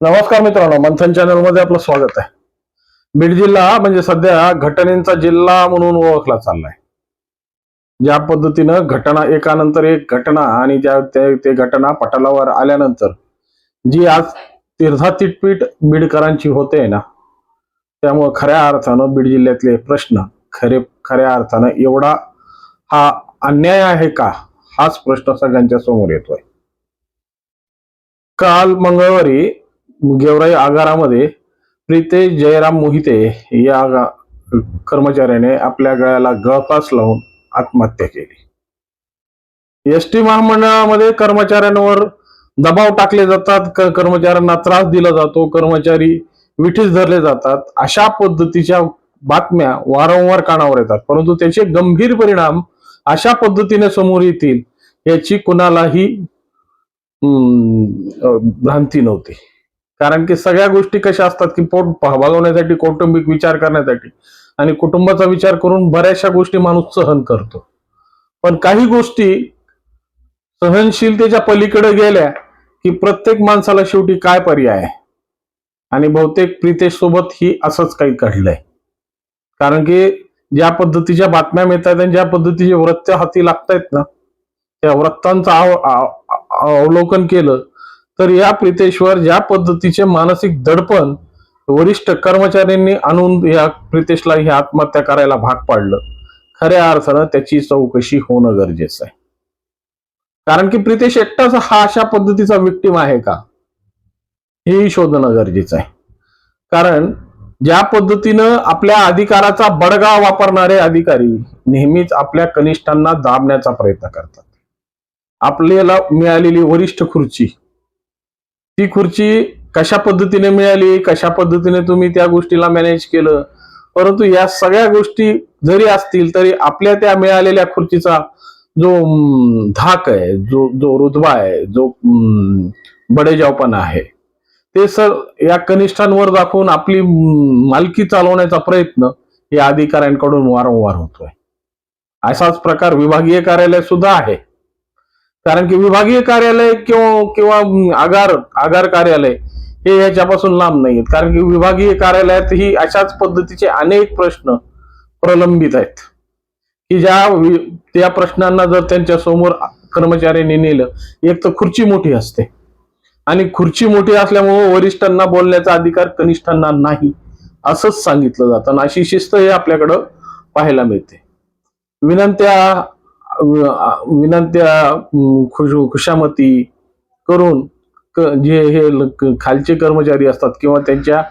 नमस्कार मित्रांनो मंथन चॅनलमध्ये आपलं स्वागत आहे. बीड जिल्हा म्हणजे सध्या घटनेचा जिल्हा म्हणून ओळखला चाललाय. ज्या पद्धतीनं घटना एकानंतर एक घटना आणि ज्या ते घटना पटलावर आल्यानंतर जी आज तीर्था तिटपीट बीडकरांची होते ना त्यामुळं खऱ्या अर्थानं बीड जिल्ह्यातले प्रश्न खरे खऱ्या अर्थानं एवढा हा अन्याय आहे का हाच प्रश्न सगळ्यांच्या समोर येतोय. काल मंगळवारी गेवराई आगारामध्ये प्रितेश जयराम मोहिते या कर्मचाऱ्याने आपल्या गळ्याला गळपास लावून आत्महत्या केली. एस टी महामंडळामध्ये कर्मचाऱ्यांवर दबाव टाकले जातात. कर्मचाऱ्यांना त्रास दिला जातो. कर्मचारी विठीस धरले जातात. अशा पद्धतीच्या बातम्या वारंवार कानावर येतात. परंतु त्याचे गंभीर परिणाम अशा पद्धतीने समोर येतील याची कुणालाही भ्रांती नव्हती. कारण की सगळ्या गोष्टी कशा असतात की पोट भागवण्यासाठी कौटुंबिक विचार करण्यासाठी आणि कुटुंबाचा विचार करून बऱ्याचशा गोष्टी माणूस सहन करतो. पण काही गोष्टी सहनशीलतेच्या पलीकडे गेल्या की प्रत्येक माणसाला शेवटी काय पर्याय आहे? आणि बहुतेक प्रितेश सोबत ही असंच काही घडलंय. कारण की ज्या पद्धतीच्या बातम्या मिळतात आणि ज्या पद्धतीचे वृत्त हाती लागतायत ना त्या वृत्तांचं आव- अवलोकन केलं तर या प्रितेशवर ज्या पद्धतीचे मानसिक दडपण वरिष्ठ कर्मचाऱ्यांनी आणून या प्रितेशला ही आत्महत्या करायला भाग पाडलं खऱ्या अर्थानं त्याची चौकशी होणं गरजेचं आहे. कारण की प्रितेश एकटाच हा अशा पद्धतीचा विक्टीम आहे का? हेही शोधणं गरजेचं आहे. कारण ज्या पद्धतीनं आपल्या अधिकाराचा बडगा वापरणारे अधिकारी नेहमीच आपल्या कनिष्ठांना दाबण्याचा प्रयत्न करतात. आपल्याला मिळालेली वरिष्ठ खुर्ची ती खुर्ची कशा पद्धतीने मिळाली कशा पद्धतीने तुम्ही त्या गोष्टीला मॅनेज केलं? परंतु या सगळ्या गोष्टी जरी असतील तरी आपल्या त्या मिळालेल्या खुर्चीचा जो धाक आहे जो जो रुतबा आहे जो बडेजावपणा आहे ते सर या कनिष्ठांवर दाखवून आपली मालकी चालवण्याचा प्रयत्न या अधिकाऱ्यांकडून वारंवार होतोय. असाच प्रकार विभागीय कार्यालय सुद्धा आहे. कारण की विभागीय कार्यालय किंवा किंवा आगार आगार कार्यालय हे याच्यापासून लांब नाहीत कारण की विभागीय कार्यालयातही अशाच पद्धतीचे अनेक प्रश्न प्रलंबित आहेत. की ज्या त्या प्रश्नांना जर त्यांच्यासमोर कर्मचाऱ्यांनी नेलं एक तर खुर्ची मोठी असते. आणि खुर्ची मोठी असल्यामुळे वरिष्ठांना बोलण्याचा अधिकार कनिष्ठांना नाही असंच सांगितलं जातं. आणि अशी शिस्त हे आपल्याकडं पाहायला मिळते. विनंत्या विनंत्या खुश खुशामती करून क- जे हे खालचे कर्मचारी असतात किंवा त्यांच्या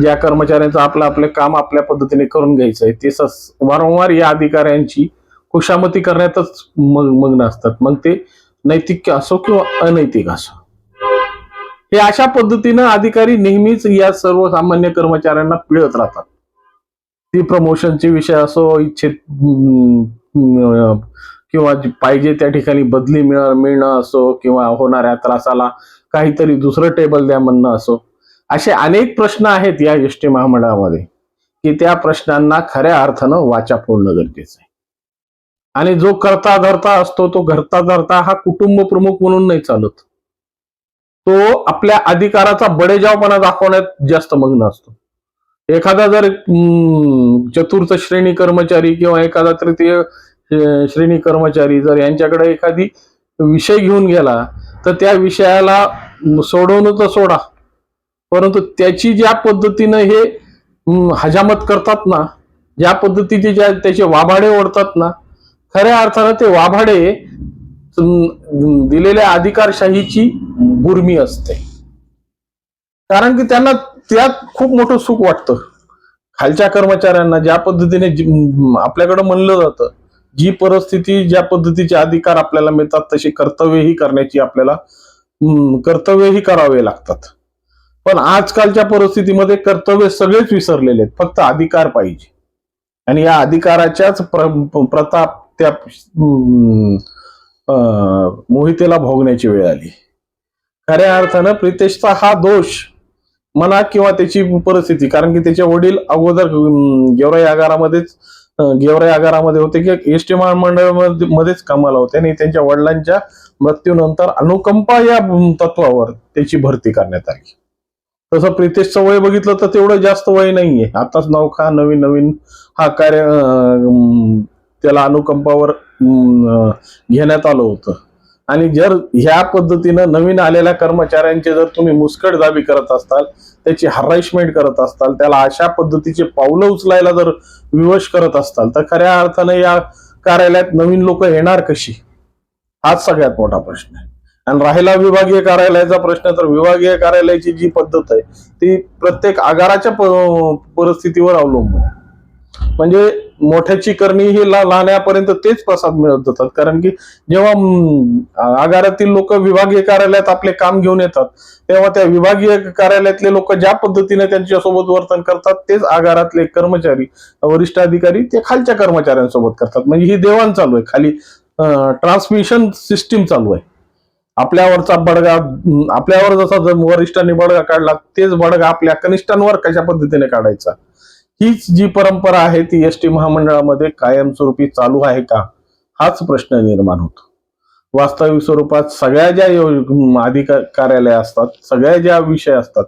ज्या कर्मचाऱ्यांचं आपलं आपलं काम आपल्या पद्धतीने करून घ्यायचं आहे ते सस वारंवार या अधिकाऱ्यांची खुशामती करण्यातच मग मग्न असतात. मग ते नैतिक असो किंवा अनैतिक असो. हे अशा पद्धतीनं अधिकारी नेहमीच या सर्वसामान्य कर्मचाऱ्यांना पिळत राहतात. ती प्रमोशनचे विषय असो इच्छित किंवा पाहिजे त्या ठिकाणी बदली मिळ मिळणं असो किंवा होणाऱ्या त्रासाला काहीतरी दुसरं टेबल द्या म्हणणं असो असे अनेक प्रश्न आहेत या एस टी महामंडळामध्ये की त्या प्रश्नांना खऱ्या अर्थानं वाचा फोडणं गरजेचं आहे. आणि जो करता धरता असतो तो घरता धरता हा कुटुंब प्रमुख म्हणून नाही चालत. तो आपल्या अधिकाराचा बडेजावपणा दाखवण्यात जास्त मग्न असतो. एखादा जर अं, चतुर्थ श्रेणी कर्मचारी किंवा एखादा तृतीय श्रेणी कर्मचारी जर यांच्याकडे एखादी विषय घेऊन गेला तर त्या विषयाला सोडवणं तर सोडा. परंतु त्याची ज्या पद्धतीनं हे हजामत करतात ना ज्या पद्धतीचे ज्या त्याचे वाभाडे ओढतात ना खऱ्या अर्थानं ते वाभाडे दिलेल्या अधिकारशाहीची गुर्मी असते. कारण की त्यांना त्यात खूप मोठं सुख वाटतं. खालच्या कर्मचाऱ्यांना ज्या पद्धतीने आपल्याकडं म्हणलं जातं जी परिस्थिती ज्या पद्धतीचे अधिकार आपल्याला मिळतात तशी कर्तव्यही करण्याची आपल्याला कर्तव्यही करावे लागतात. पण आजकालच्या परिस्थितीमध्ये कर्तव्य सगळेच विसरलेले आहेत फक्त अधिकार पाहिजे. आणि या अधिकाराच्याच प्र- प्रताप त्या अं, मोहितेला भोगण्याची वेळ आली. खऱ्या अर्थानं प्रितेशचा हा दोष म्हणा किंवा त्याची परिस्थिती कारण की त्याचे वडील अगोदर गेवराई आगारामध्येच गेवराई आगारामध्ये होते की एस टी महामंडळ मध्येच कामाला होते आणि त्यांच्या वडिलांच्या मृत्यूनंतर अनुकंपा या तत्वावर त्याची भरती करण्यात आली. तसं प्रितेशचं वय बघितलं तर तेवढं जास्त वय नाहीये. आताच नौखा नवीन नवीन हा कार्य त्याला अनुकंपावर घेण्यात आलं होतं. आणि जर ह्या पद्धतीनं नवीन आलेल्या कर्मचाऱ्यांचे जर तुम्ही मुस्कटदाबी करत असताल त्याची हराइशमेंट करत असताल त्याला अशा पद्धतीचे पावलं उचलायला जर विवश करत असताल तर खऱ्या अर्थानं या कार्यालयात नवीन लोक येणार कशी? हाच सगळ्यात मोठा प्रश्न आहे. आणि राहिला विभागीय कार्यालयाचा प्रश्न तर विभागीय कार्यालयाची जी पद्धत आहे ती प्रत्येक आगाराच्या प- परिस्थितीवर अवलंबून आहे. म्हणजे मोठ्याची करणी ही लहान्यापर्यंत तेच प्रसाद मिळत जातात. कारण की जेव्हा आगारातील लोक विभागीय कार्यालयात आपले काम घेऊन येतात तेव्हा त्या विभागीय कार्यालयातले लोक ज्या पद्धतीने त्यांच्यासोबत वर्तन करतात तेच आगारातले कर्मचारी वरिष्ठ अधिकारी ते खालच्या कर्मचाऱ्यांसोबत करतात. म्हणजे ही देवाण चालू आहे. खाली ट्रान्समिशन सिस्टीम चालू आहे. आपल्यावरचा बडगा आपल्यावर जसा जर वरिष्ठांनी बडगा काढला तेच बडगा आपल्या कनिष्ठांवर कशा पद्धतीने काढायचा? हीच जी परंपरा आहे ती एस टी महामंडळामध्ये कायमस्वरूपी चालू आहे का? हाच प्रश्न निर्माण होतो. वास्तविक स्वरूपात सगळ्या ज्या अधिकार कार्यालय असतात सगळ्या ज्या विषय असतात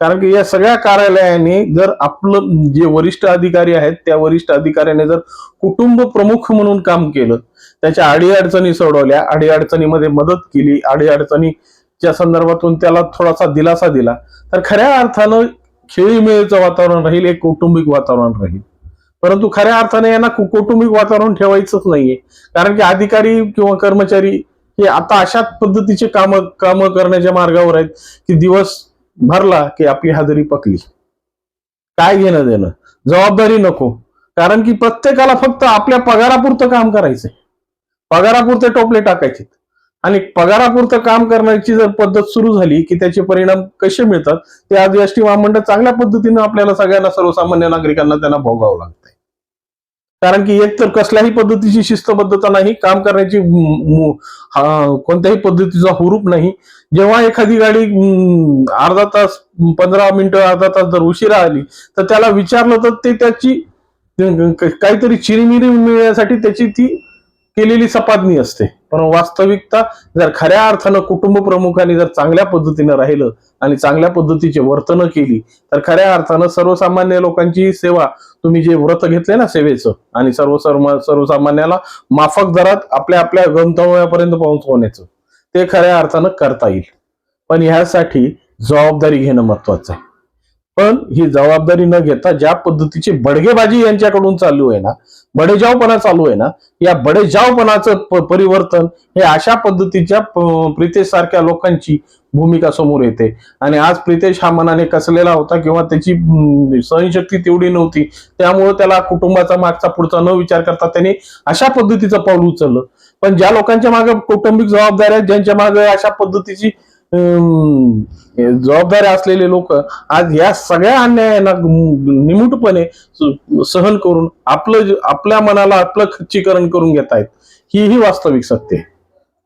कारण की या सगळ्या कार्यालयाने जर आपलं जे वरिष्ठ अधिकारी आहेत त्या वरिष्ठ अधिकाऱ्याने जर कुटुंब प्रमुख म्हणून काम केलं त्याच्या अडीअडचणी सोडवल्या अडीअडचणीमध्ये मदत केली अडीअडचणीच्या संदर्भातून त्याला थोडासा दिलासा दिला तर खऱ्या अर्थानं खेळीमेळीचं वातावरण राहील एक कौटुंबिक वातावरण राहील. परंतु खऱ्या अर्थाने यांना कौटुंबिक वातावरण ठेवायचंच नाहीये. कारण की अधिकारी किंवा कर्मचारी हे आता अशाच पद्धतीचे काम काम करण्याच्या मार्गावर आहेत की दिवस भरला की आपली हजेरी पकली. काय घेणं देणं? जबाबदारी नको. कारण की प्रत्येकाला फक्त आपल्या पगारापुरतं काम करायचंय. पगारापुरते टोपले टाकायचे आणि पगारापुरतं काम करण्याची जर पद्धत सुरू झाली की त्याचे परिणाम कसे मिळतात ते आज एस टी महामंडळ चांगल्या पद्धतीनं आपल्याला सगळ्यांना सर्वसामान्य नागरिकांना त्यांना भोगावं लागतंय. कारण की एक तर कसल्याही पद्धतीची शिस्तबद्धता नाही काम करण्याची कोणत्याही पद्धतीचा हुरूप नाही. जेव्हा एखादी गाडी अर्धा तास पंधरा मिनिटं अर्धा तास जर उशिरा आली तर त्याला विचारलं तर ते त्याची काहीतरी चिरमिरी मिळण्यासाठी त्याची ती केलेली सपादनी असते. पण वास्तविकता जर खऱ्या अर्थानं कुटुंब प्रमुखांनी जर चांगल्या पद्धतीनं राहिलं आणि चांगल्या पद्धतीचे वर्तन केली तर खऱ्या अर्थानं सर्वसामान्य लोकांची सेवा तुम्ही जे व्रत घेतले ना सेवेचं आणि सर्व सर्वसामान्याला माफक दरात आपल्या आपल्या गंतव्यापर्यंत पोहोचवण्याचं ते खऱ्या अर्थानं करता येईल. पण ह्यासाठी जबाबदारी घेणं महत्वाचं आहे. पण ही जबाबदारी न घेता ज्या पद्धतीची बडगेबाजी यांच्याकडून चालू आहे ना बडेजावपणा चालू आहे ना या बडेजावपणाचं परिवर्तन हे अशा पद्धतीच्या प्रितेश सारख्या लोकांची भूमिका समोर येते. आणि आज प्रितेश हा मनाने कसलेला होता किंवा त्याची सहनशक्ती तेवढी नव्हती त्यामुळे त्याला कुटुंबाचा मागचा पुढचा न विचार करता त्याने अशा पद्धतीचं पाऊल उचललं. पण ज्या लोकांच्या मागे कौटुंबिक जबाबदाऱ्या ज्यांच्या मागे अशा पद्धतीची जबाबदाऱ्या असलेले लोक आज या सगळ्या अन्यायांना निमूटपणे सहन करून आपलं आपल्या मनाला आपलं खच्चीकरण करून घेत आहेत. ही ही वास्तविक सत्य आहे.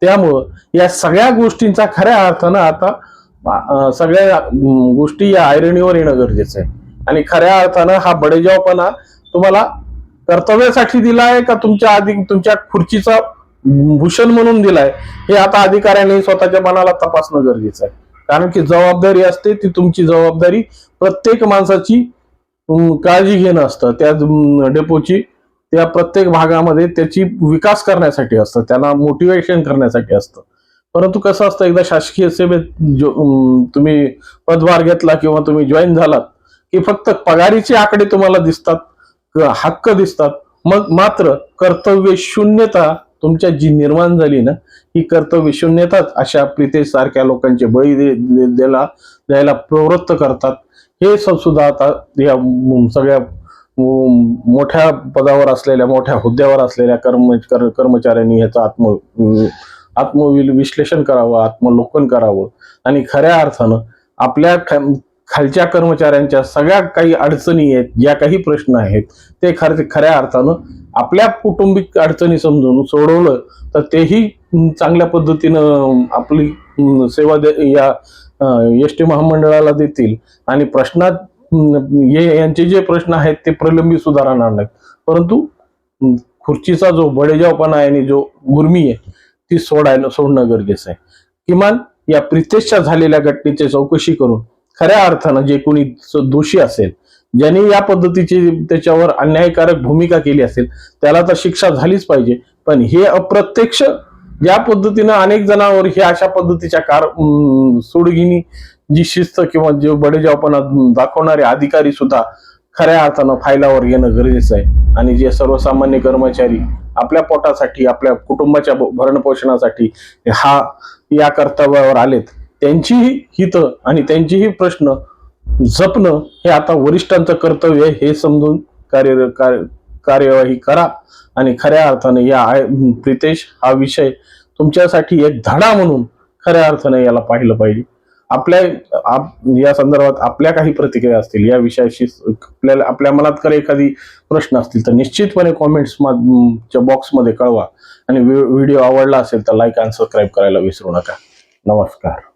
त्यामुळं या सगळ्या गोष्टींचा खऱ्या अर्थानं आता सगळ्या गोष्टी या आयरणीवर येणं गरजेचं आहे. आणि खऱ्या अर्थानं हा बडेजावपणा तुम्हाला कर्तव्यासाठी दिला आहे का तुमच्या आधी तुमच्या खुर्चीचा भूषण म्हणून दिलाय हे आता अधिकाऱ्यांनी स्वतःच्या मनाला तपासणं गरजेचं आहे. कारण की जबाबदारी असते ती तुमची जबाबदारी प्रत्येक माणसाची काळजी घेणं असतं. त्या डेपोची त्या प्रत्येक भागामध्ये त्याची विकास करण्यासाठी असतं त्यांना मोटिवेशन करण्यासाठी असतं. परंतु कसं असतं एकदा शासकीय सेवेत जो तुम्ही पदभार घेतला किंवा तुम्ही जॉईन झालात की फक्त पगारीचे आकडे तुम्हाला दिसतात हक्क दिसतात मग मात्र कर्तव्य शून्यता तुमच्या जी निर्माण झाली ना ही कर्तव्य शून्यताच अशा प्रितेश सारख्या लोकांचे बळी दे- द्यायला द्यायला प्रवृत्त करतात. हे सुद्धा आता या सगळ्या मोठ्या पदावर असलेल्या मोठ्या हुद्द्यावर असलेल्या कर्म कर- कर्मचाऱ्यांनी याचा आत्म आत्मविल विश्लेषण करावं आत्मलोकन करावं. आणि खऱ्या अर्थानं आपल्या खालच्या कर्मचाऱ्यांच्या सगळ्या काही अडचणी आहेत ज्या काही प्रश्न आहेत ते खर खऱ्या अर्थानं आपल्या कुटुंबिक अडचणी समजून सोडवलं तर तेही चांगल्या पद्धतीनं आपली सेवा दे या एस टी महामंडळाला देतील. आणि प्रश्नात हे यांचे जे प्रश्न आहेत ते प्रलंबित सुधारणार नाहीत. परंतु खुर्चीचा जो बडेजावपणा आहे आणि जो गुर्मी आहे ती सोडायला सोडणं गरजेचं आहे. किमान या प्रितेशच्या झालेल्या घटनेची चौकशी करून खऱ्या अर्थानं जे कोणी दोषी असेल ज्यांनी या पद्धतीची त्याच्यावर अन्यायकारक भूमिका केली असेल त्याला तर शिक्षा झालीच पाहिजे. पण हे अप्रत्यक्ष ज्या पद्धतीनं अनेक जणांवर हे अशा पद्धतीच्या कार सोडगिनी जी शिस्त किंवा जे बडेजावपणा दाखवणारे अधिकारी सुद्धा खऱ्या अर्थानं फायलावर येणं गरजेचं आहे. आणि जे सर्वसामान्य कर्मचारी आपल्या पोटासाठी आपल्या कुटुंबाच्या भरणपोषणासाठी हा या कर्तव्यावर आलेत त्यांचीही हित आणि त्यांचीही प्रश्न जपणं हे आता वरिष्ठांचं कर्तव्य आहे हे समजून कार्य कार्यवाही करा. आणि खऱ्या अर्थाने या आय- प्रितेश हा विषय तुमच्यासाठी एक धडा म्हणून खऱ्या अर्थाने याला पाहिलं पाहिजे. आपल्या आप- या संदर्भात आपल्या काही प्रतिक्रिया असतील या विषयाशी आपल्याला आपल्या मनात कर एखादी प्रश्न असतील तर निश्चितपणे कॉमेंट्स च्या बॉक्समध्ये कळवा. आणि व्हिडिओ आवडला असेल तर लाईक आणि सबस्क्राईब करायला विसरू नका. नमस्कार.